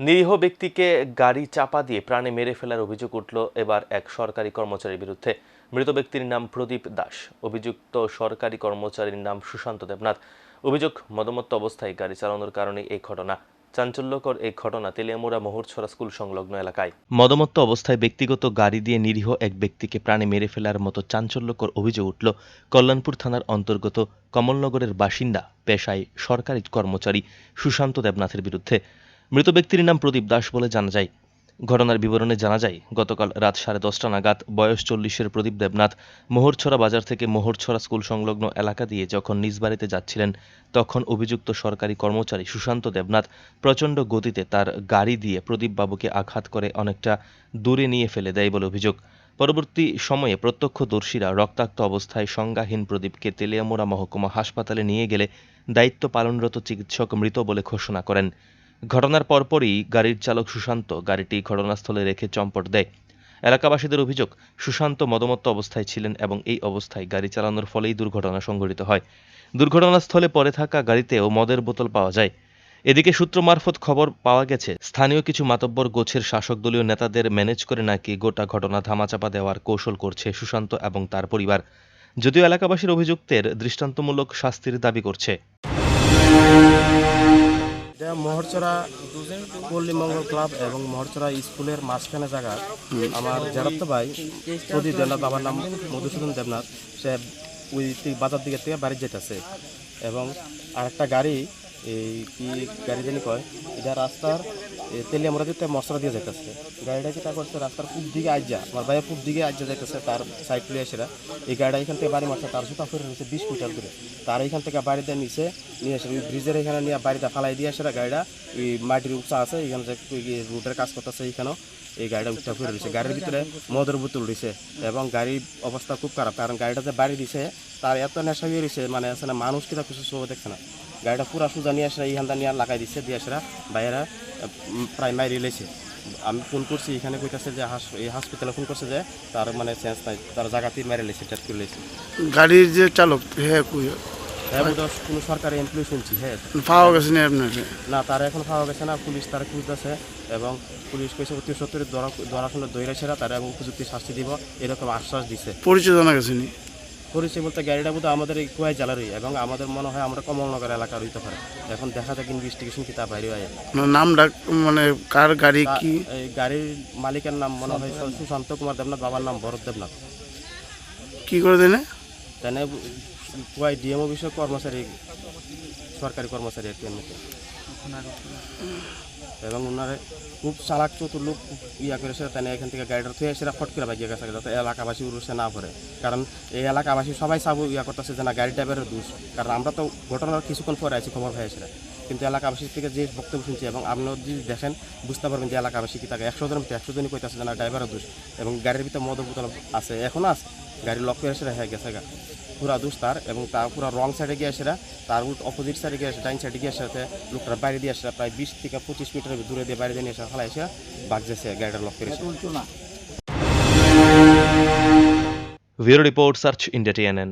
নিরীহ ব্যক্তিকে গাড়ি চাপা দিয়ে প্রাণে মেরে ফেলার অভিযোগ উঠল এবার এক সরকারি কর্মচারীর বিরুদ্ধে। মৃত ব্যক্তির নাম প্রদীপ দাস। অভিযুক্ত সরকারি কর্মচারীর নাম সুশান্ত দেবনাথ। অভিযোগ, মদমত্ত অবস্থায় গাড়ি চালানোর কারণে এই ঘটনা। চাঞ্চল্যকর এই ঘটনা তেলিয়ামুড়া মোহরছড়া স্কুল সংলগ্ন এলাকায়। মদমত্ত অবস্থায় ব্যক্তিগত গাড়ি দিয়ে নিরীহ এক ব্যক্তিকে প্রাণে মেরে ফেলার মতো চাঞ্চল্যকর অভিযোগ উঠল কল্যাণপুর থানার অন্তর্গত কমলনগরের বাসিন্দা, পেশায় সরকারি কর্মচারী সুশান্ত দেবনাথের বিরুদ্ধে। মৃত ব্যক্তির নাম প্রদীপ দাস বলে জানা যায়। ঘটনার বিবরণে জানা যায়, গতকাল রাত সাড়ে দশটা নাগাদ বয়স চল্লিশের প্রদীপ দেবনাথ মোহরছড়া বাজার থেকে মোহরছড়া স্কুল সংলগ্ন এলাকা দিয়ে যখন নিজ বাড়িতে যাচ্ছিলেন, তখন অভিযুক্ত সরকারি কর্মচারী সুশান্ত দেবনাথ প্রচণ্ড গতিতে তার গাড়ি দিয়ে প্রদীপ বাবুকে আঘাত করে অনেকটা দূরে নিয়ে ফেলে দেয় বলে অভিযোগ। পরবর্তী সময়ে প্রত্যক্ষদর্শীরা রক্তাক্ত অবস্থায় সংজ্ঞাহীন প্রদীপকে তেলিয়ামুড়া মহকুমা হাসপাতালে নিয়ে গেলে দায়িত্ব পালনরত চিকিৎসক মৃত বলে ঘোষণা করেন। ঘটনার পরপরই গাড়ির চালক সুশান্ত গাড়িটি ঘটনাস্থলে রেখে চম্পট দেয়। এলাকাবাসীদের অভিযোগ, সুশান্ত মদমত্ত অবস্থায় ছিলেন এবং এই অবস্থায় গাড়ি চালানোর ফলেই দুর্ঘটনা সংঘটিত হয়। দুর্ঘটনাস্থলে পড়ে থাকা গাড়িতেও মদের বোতল পাওয়া যায়। এদিকে সূত্র মারফত খবর পাওয়া গেছে, স্থানীয় কিছু মাতব্বর গোছের শাসক দলীয় নেতাদের ম্যানেজ করে নাকি গোটা ঘটনা ধামাচাপা দেওয়ার কৌশল করছে সুশান্ত এবং তার পরিবার। যদিও এলাকাবাসীর অভিযুক্তের দৃষ্টান্তমূলক শাস্তির দাবি করছে। মহরচরা পল্লী মঙ্গল ক্লাব এবং মহরচরা স্কুলের মাঝখানে জায়গা। আমার জেরাত্ত ভাই, প্রদীপ দেবনাথ বাবার নাম মধুসূদন দেবনাথ। সে ওই বাজার দিকে থেকে বাড়ি যেতেছে। এবং আরেকটা গাড়ি এই কি গাড়ি জানি কয়, এটা রাস্তার তেলে তেলিয়ামুড়া দিতে মশলা দিয়ে যেতেছে গাড়িটা যেটা করছে রাস্তার পূব দিকে আজ্জা আমার ভাইয়ের পূব দিকে আজ্জা যাইতেছে তার সাইড লিয়ে এসে এই গাড়িটা এখান থেকে বাড়ি মারছে, তার জুতা ফেরে রয়েছে বিশ মিটার দূরে। তার এখান থেকে বাড়িতে নিচে নিয়ে এসে ওই ব্রিজের এখানে নিয়ে বাড়িতে ফালাই দিয়ে আসে গাড়িটা এই মাটির উঁচা আছে, এখানে যে রুটের কাজ করতেছে এইখানেও। এই গাড়িটা উঠতে ফিরে রয়েছে গাড়ির ভিতরে মদের বোতল রয়েছে এবং গাড়ির অবস্থা খুব খারাপ, কারণ গাড়িটা যে বাড়ি দিছে, তার এত নেশা হয়ে রয়েছে মানে আছে না, মানুষ কিনা কিছু সব দেখছে না। গাড়িটা পুরা সোজা নিয়ে আসে এইখানটা নিয়ে লাগাই দিচ্ছে দিয়ে আসে বাইরে প্রায় মাই রিলেছে আমি ফোন করছি, এখানে কইতাছে যে হাস, এই হসপিটালে ফোন করছে যে, তার মানে চেঞ্জ নাই, তার জায়গাতেই মেরে লেছে টেট করে লেছে গাড়ির যে চালক হ্যাঁ কোনো সরকারি এমপ্লয় শুনছি হ্যাঁ। পাওয়া গেছে না আপনার? না তার এখন পাওয়া গেছে না পুলিশ তার খুঁজতেছে এবং পুলিশ কইছে অতি সত্তর ধরা ধরা শুনে দৈরাছে না তারা এবং উপযুক্ত শাস্তি দিব এরকম আশ্বাস দিছে। পরিচয় জানা গেছে নি? পরিচয় বলতে গাড়িটা বোধহয় আমাদের এই কুয়াই জেলারই এবং আমাদের মনে হয় আমরা কমলনগর এলাকার হইতে পারে। এখন দেখা যাক ইনভেস্টিগেশন কি তা বাইরে হয়। নাম ডাক মানে কার গাড়ি কি? এই গাড়ির মালিকের নাম মনে হয় সুশান্ত কুমার দেবনাথ বাবার নাম ভরত দেবনাথ। কি করে দেনে? তাই কুয়াই ডিএমও বিষয়ক কর্মচারী সরকারি কর্মচারী আর কি এমনিতে এবং ওনারে খুব চালাক চতুর লোক ইয়া করেছে তাই এখান থেকে গাড়িটা থুয়ে এসে ফট বাজিয়ে গেছে যাতে এলাকাবাসী উড়ছে না পড়ে কারণ এই এলাকাবাসী সবাই চাবো ইয়া করতেছে যে না, গাড়ি ড্রাইভারের দোষ। কারণ আমরা তো ঘটনার কিছুক্ষণ পরে আছি খবর হয়েছে কিন্তু এলাকাবাসীর থেকে যে বক্তব্য শুনছি এবং আপনিও যদি দেখেন, বুঝতে পারবেন যে এলাকাবাসী কি থাকে একশো জনের একশো জনই কইতেছে যে না, ড্রাইভারের দোষ। এবং গাড়ির ভিতরে মদ বোতল আছে এখনও আছে। গাড়ি লক করে সেটা হয়ে গেছে গা। পুরা দোষ তার এবং তার পুরা রং সাইডে গিয়ে আসে তার উল্ট অপোজিট সাইডে গিয়ে আসে ডাইন সাইডে গিয়ে আসে লোকটা বাইরে দিয়ে আসে প্রায় বিশ থেকে পঁচিশ মিটার দূরে দিয়ে বাইরে দিয়ে নিয়ে আসে ফেলা এসে বাগজেছে গাড়িটা লক করে এসে bureau report search India TNN.